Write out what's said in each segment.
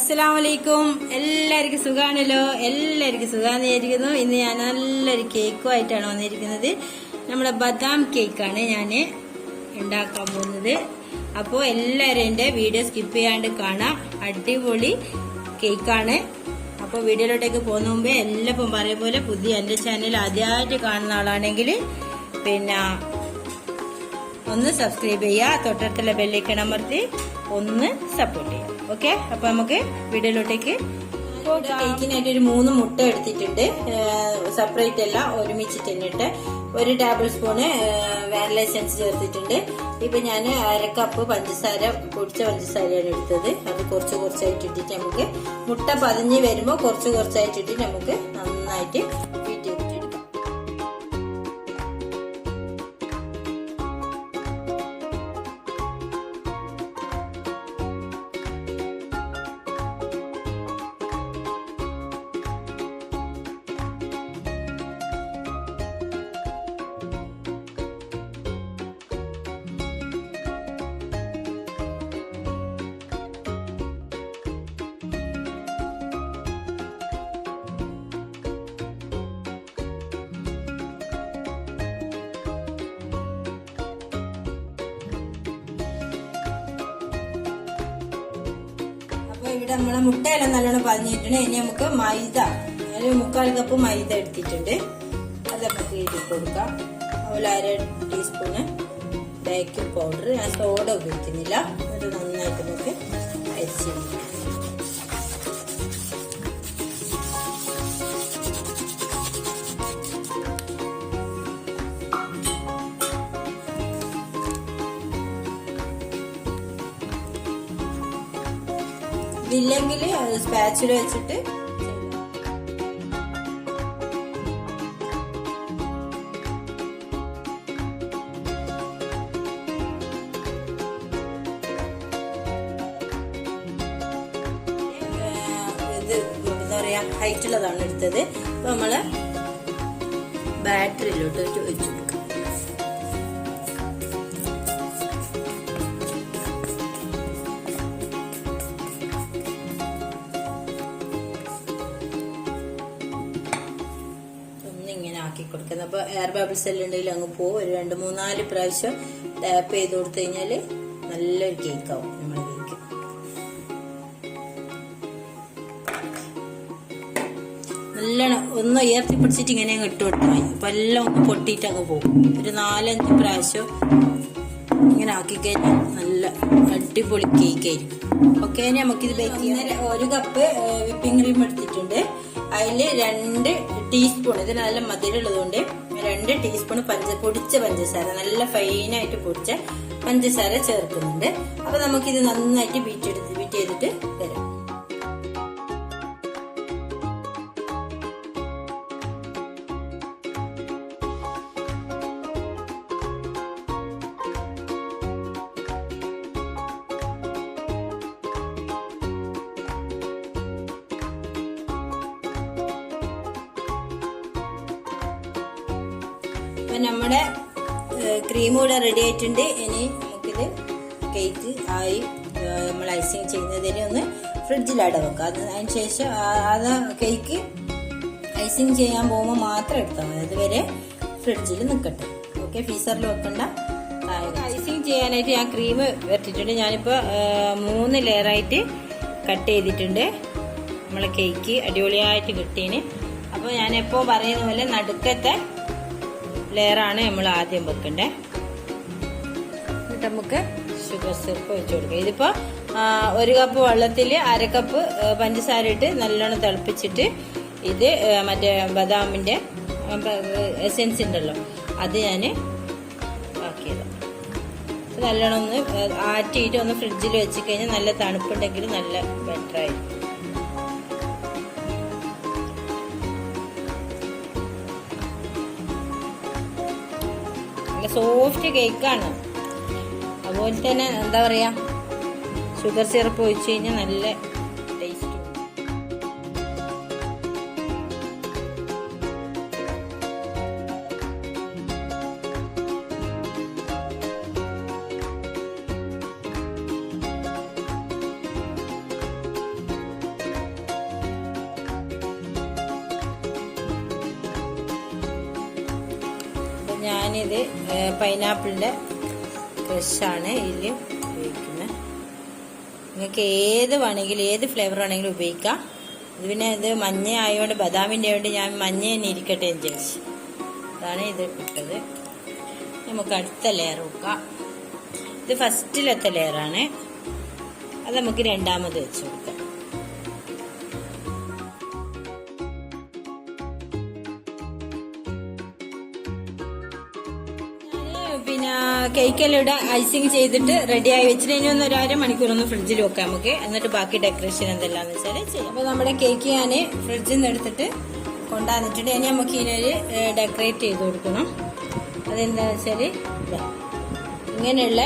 അസ്സലാം വലൈക്കും എല്ലാവർക്കും സുഖാണല്ലോ? എല്ലാവർക്കും സുഖാന്ന് വിചാരിക്കുന്നു ഇന്ന് ഞാൻ നല്ലൊരു കേക്കുമായിട്ടാണ് വന്നിരിക്കുന്നത്. നമ്മുടെ ബദാം കേക്കാണ് ഞാൻ ഉണ്ടാക്കാൻ പോകുന്നത്. അപ്പോൾ എല്ലാവരും എന്റെ വീഡിയോ സ്കിപ്പ് ചെയ്യാണ്ട് കാണാം. അടിപൊളി കേക്കാണ്. അപ്പോൾ വീഡിയോയിലോട്ടേക്ക് പോകുന്ന മുമ്പേ എല്ലാപ്പം പറയും പോലെ പുതിയ എന്റെ ചാനൽ ആദ്യമായിട്ട് കാണുന്ന ആളാണെങ്കിൽ പിന്നെ ഒന്ന് സബ്സ്ക്രൈബ് ചെയ്യുക. തൊട്ടടുത്തുള്ള ബെല്ലിക്കണമർത്തി ഒന്ന് സപ്പോർട്ട് ചെയ്യുക. ഓക്കെ അപ്പൊ നമുക്ക് വീഡിയോയിലോട്ടേക്ക് കേക്കിനായിട്ട് ഒരു മൂന്ന് മുട്ട എടുത്തിട്ടുണ്ട്. സെപ്പറേറ്റ് അല്ല ഒരുമിച്ച് തന്നെ ഒരു ടേബിൾ സ്പൂണ് വാനില എസൻസ് ചേർത്തിട്ടുണ്ട്. ഇപ്പൊ ഞാൻ അര കപ്പ് പഞ്ചസാര പൊടിച്ച പഞ്ചസാരയാണ് എടുത്തത്. അത് കുറച്ച് കുറച്ചായിട്ട് ഇട്ടിട്ട് നമുക്ക് മുട്ട പതിഞ്ഞ് വരുമ്പോൾ കുറച്ച് കുറച്ചായിട്ട് ഇട്ടിട്ട് നമുക്ക് നന്നായിട്ട് ഇവിടെ നമ്മളെ മുട്ടയെല്ലാം നല്ലോണം പതിഞ്ഞിട്ടുണ്ട്. ഇനി നമുക്ക് മൈദ ഒരു മുക്കാൽ കപ്പ് മൈദ എടുത്തിട്ടുണ്ട്. അത് നമുക്ക് കൊടുക്കാം. അതുപോലെ അര ടീസ്പൂണ് ബേക്കിംഗ് പൗഡർ ഞാൻ സോഡ ഉപയോഗിക്കുന്നില്ല. അത് നന്നായിട്ട് നമുക്ക് അരിച്ചെടുക്കാം. ഇതില്ലെങ്കിൽ സ്പാച്ചിൽ വെച്ചിട്ട് ഹൈറ്റുള്ളതാണ് എടുത്തത്. അപ്പൊ നമ്മൾ ബാറ്ററിയിലോട്ട് വെച്ച്. ആക്കി കൊടുക്കുന്നത് അപ്പൊ എയർ ബബിൾസ് എല്ലാം ഉണ്ടെങ്കിൽ അങ്ങ് പോകും ഒരു രണ്ട് മൂന്നാൽ പ്രാവശ്യം ടാപ്പ് ചെയ്ത് കൊടുത്തു കഴിഞ്ഞാൽ നല്ലൊരു കേക്ക് ആവും നമ്മുടെ കേക്ക് നല്ലോണം ഒന്ന് ഉയർത്തി പിടിച്ചിട്ട് ഇങ്ങനെ അങ്ങ് ഇട്ട് കൊടുത്താൽ മതി. അപ്പൊ എല്ലാം ഒന്ന് പൊട്ടിയിട്ട് അങ്ങ് പോകും ഒരു നാലഞ്ച് പ്രാവശ്യം ഇങ്ങനെ ആക്കി കഴിഞ്ഞാൽ നല്ല അടിപൊളി കേക്ക് ആയിരിക്കും. ഓക്കെ ഇത് ബേക്ക് ഒരു കപ്പ് വിപ്പിംഗ് ക്രീം എടുത്തിട്ടുണ്ട് അതിൽ രണ്ട് ടീസ്പൂൺ ഇത് നല്ല മധുരമുള്ളതുകൊണ്ട് രണ്ട് ടീസ്പൂൺ പഞ്ച പൊടിച്ച പഞ്ചസാര നല്ല ഫൈനായിട്ട് പൊടിച്ച പഞ്ചസാര ചേർക്കുന്നുണ്ട്. അപ്പൊ നമുക്കിത് നന്നായിട്ട് ബീറ്റ് എടുത്ത് ബീറ്റ് ചെയ്തിട്ട് വരാം. അപ്പൊ നമ്മുടെ ക്രീം കൂടെ റെഡി ആയിട്ടുണ്ട്. ഇനി നമുക്കിത് കേക്ക് ആയി നമ്മൾ ഐസിങ് ചെയ്യുന്നതിന് ഒന്ന് ഫ്രിഡ്ജിൽ അട വെക്കാം. അത് അതിന് ശേഷം അത് കേക്ക് ഐസിങ് ചെയ്യാൻ പോകുമ്പോൾ മാത്രം എടുത്താൽ മതി. അതുവരെ ഫ്രിഡ്ജിൽ നിൽക്കട്ടെ ഓക്കെ ഫീസറിൽ വെക്കണ്ട. ഐസിങ് ചെയ്യാനായിട്ട് ഞാൻ ക്രീം വരട്ടിട്ടുണ്ട് ഞാനിപ്പോൾ മൂന്ന് ലെയറായിട്ട് കട്ട് ചെയ്തിട്ടുണ്ട്. നമ്മളെ കേക്ക് അടിപൊളിയായിട്ട് കിട്ടീന്. അപ്പോൾ ഞാൻ പറയുന്ന പോലെ നടുക്കത്തെ ലെയറാണ് നമ്മൾ ആദ്യം വെക്കണ്ടേ. എന്നിട്ട് നമുക്ക് ഷുഗർ സിറപ്പ് വെച്ച് കൊടുക്കാം ഇതിപ്പോ ഒരു കപ്പ് വെള്ളത്തിൽ അര കപ്പ് പഞ്ചസാര ഇട്ട് നല്ലോണം തിളപ്പിച്ചിട്ട് ഇത് മറ്റേ ബദാമിന്റെ എസെൻസ് ഉണ്ടല്ലോ അത് ഞാൻ ആക്കിയത്. നല്ലോണം ഒന്ന് ആറ്റിയിട്ട് ഒന്ന് ഫ്രിഡ്ജിൽ വെച്ച് കഴിഞ്ഞാൽ നല്ല തണുപ്പുണ്ടെങ്കിൽ നല്ല ബെറ്റർ സോഫ്റ്റ് കേക്കാണ് അതുപോലെ തന്നെ എന്താ പറയുക ഷുഗർ സിറപ്പ് ഒഴിച്ച് കഴിഞ്ഞാൽ നല്ല ഞാനിത് പൈനാപ്പിളിന്റെ ക്രഷാണ് ഇതിൽ ഉപയോഗിക്കുന്നത് നിങ്ങൾക്ക് ഏത് വേണമെങ്കിലും ഏത് ഫ്ലേവർ വേണമെങ്കിലും ഉപയോഗിക്കാം. ഇത് പിന്നെ ഇത് മഞ്ഞ ആയതുകൊണ്ട് ബദാമിന്റെ ആയതുകൊണ്ട് ഞാൻ മഞ്ഞ തന്നെ ഇരിക്കട്ടെ എന്ന് വിചാരിച്ചു. അതാണ് ഇത് ഇട്ടത്. നമുക്ക് അടുത്ത ലെയർ വെക്കാം ഇത് ഫസ്റ്റിലത്തെ ലെയറാണ് അത് നമുക്ക് രണ്ടാമത് വെച്ച് കൊടുക്കാം. പിന്നെ കേക്കെല്ലാം ഇവിടെ ഐസിങ് ചെയ്തിട്ട് റെഡിയായി വെച്ചിട്ട് ഇനി ഒന്ന് ഒരു അര മണിക്കൂർ ഒന്ന് ഫ്രിഡ്ജിൽ വെക്കാം നമുക്ക് എന്നിട്ട് ബാക്കി ഡെക്കറേഷൻ എന്തെല്ലാന്ന് വെച്ചാൽ ചെയ്യാം. അപ്പൊ നമ്മുടെ കേക്ക് ഞാൻ ഫ്രിഡ്ജിൽ നിന്ന് എടുത്തിട്ട് കൊണ്ടുവന്നിട്ടുണ്ട് ഇനി നമുക്ക് ഇതിനൊരു ഡെക്കറേറ്റ് ചെയ്ത് കൊടുക്കണം. അതെന്താ വെച്ചാൽ. ഇങ്ങനെയുള്ള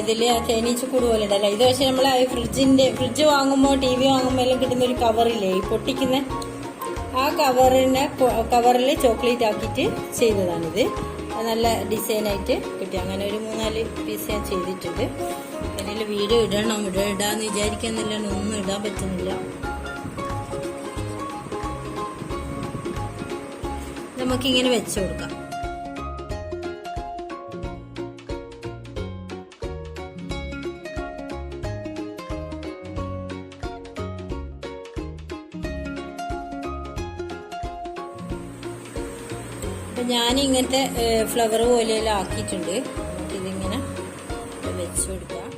ഇതിൽ തേനീച്ചക്കൂട് പോലെ ഉണ്ടല്ലോ ഇത് പക്ഷെ നമ്മൾ ഫ്രിഡ്ജിന്റെ ഫ്രിഡ്ജ് വാങ്ങുമ്പോൾ ടി വി വാങ്ങുമ്പോൾ എല്ലാം കിട്ടുന്ന ഒരു കവറില്ലേ ഈ പൊട്ടിക്കുന്ന ആ കവറിനെ കവറിൽ ചോക്ലേറ്റ് ആക്കിയിട്ട് ചെയ്തതാണിത്. നല്ല ഡിസൈനായിട്ട് കിട്ടി. അങ്ങനെ ഒരു മൂന്നാൽ പീസ് ഞാൻ ചെയ്തിട്ടുണ്ട്. അതിൽ വീഡിയോ ഇടണം. ഇവിടെ ഇടാന്ന് വിചാരിക്കുന്നില്ല. ഒന്നും ഇടാൻ പറ്റുന്നില്ല. നമുക്കിങ്ങനെ വെച്ചു കൊടുക്കാം. ഇങ്ങനത്തെ ഫ്ലവർ പോലെയെല്ലാം ആക്കിയിട്ടുണ്ട്. നമുക്കിതിങ്ങനെ വെച്ചു കൊടുക്കാം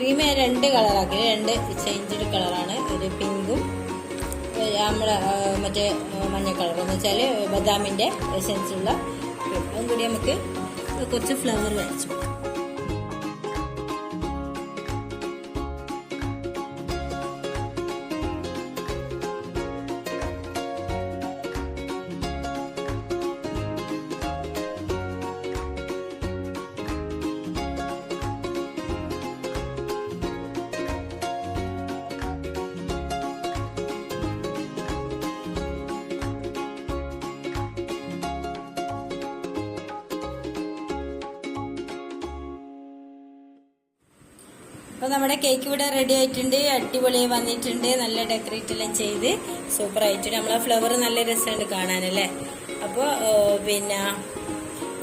ക്രീം രണ്ട് കളറാക്കി രണ്ട് ചേഞ്ച്ഡ് കളറാണ് ഒരു പിങ്കും നമ്മുടെ മറ്റേ മഞ്ഞ കളർ എന്ന് വെച്ചാൽ ബദാമിന്റെ എസെൻസുള്ള. അതും കൂടി നമുക്ക് കുറച്ച് ഫ്ലവർ വെച്ചു അപ്പൊ നമ്മുടെ കേക്ക് ഇവിടെ റെഡി ആയിട്ടുണ്ട് അടിപൊളി വന്നിട്ടുണ്ട് നല്ല ഡെക്കറേറ്റ് എല്ലാം ചെയ്ത്. സൂപ്പർ ആയിട്ടുണ്ട്. നമ്മളെ ഫ്ലവർ നല്ല രസമുണ്ട് കാണാനല്ലേ അപ്പോൾ പിന്നെ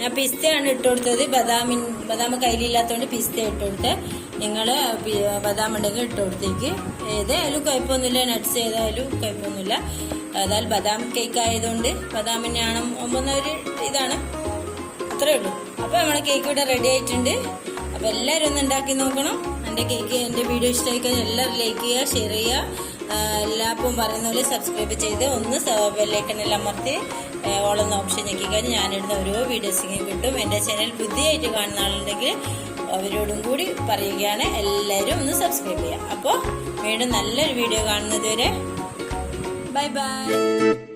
ഞാൻ പിസ്തയാണ് ഇട്ട് കൊടുത്തത്. ബദാമിൻ ബദാം കയ്യിലില്ലാത്തതുകൊണ്ട് പിസ്ത ഇട്ട് കൊടുത്ത്. നിങ്ങൾ ബദാം ഉണ്ടെങ്കിൽ ഇട്ട് കൊടുത്തേക്ക്. ഏതായാലും കുഴപ്പമൊന്നുമില്ല. നട്ട്സ് ഏതായാലും കുഴപ്പമൊന്നുമില്ല. അതായത് ബദാം കേക്ക് ആയതുകൊണ്ട് ബദാമിനാണ് ഒരു ഇതാണ്. അത്രേ ഉള്ളൂ. അപ്പോൾ നമ്മുടെ കേക്ക് ഇവിടെ റെഡി ആയിട്ടുണ്ട്. അപ്പോൾ എല്ലാവരും ഒന്ന് ഉണ്ടാക്കി നോക്കണം. എന്റെ കേക്ക് എന്റെ വീഡിയോ ഇഷ്ടമായി കഴിഞ്ഞാൽ എല്ലാവരും ലൈക്ക് ചെയ്യുക ഷെയർ ചെയ്യുക. എല്ലാവർക്കും പറയുന്ന പോലെ സബ്സ്ക്രൈബ് ചെയ്ത് ഒന്ന് ബെല്ലൈക്കണെല്ലാം അമർത്തി ഓളെന്ന ഓപ്ഷൻ ഞെക്കി കഴിഞ്ഞാൽ ഞാനിടുന്ന ഓരോ വീഡിയോസിനും കിട്ടും. എന്റെ ചാനൽ പുതിയതായിട്ട് കാണുന്ന ആളുണ്ടെങ്കിൽ അവരോടും കൂടി പറയുകയാണ്. എല്ലാവരും ഒന്ന് സബ്സ്ക്രൈബ് ചെയ്യുക. അപ്പോൾ വീണ്ടും നല്ലൊരു വീഡിയോ കാണുന്നതുവരെ ബൈ ബൈ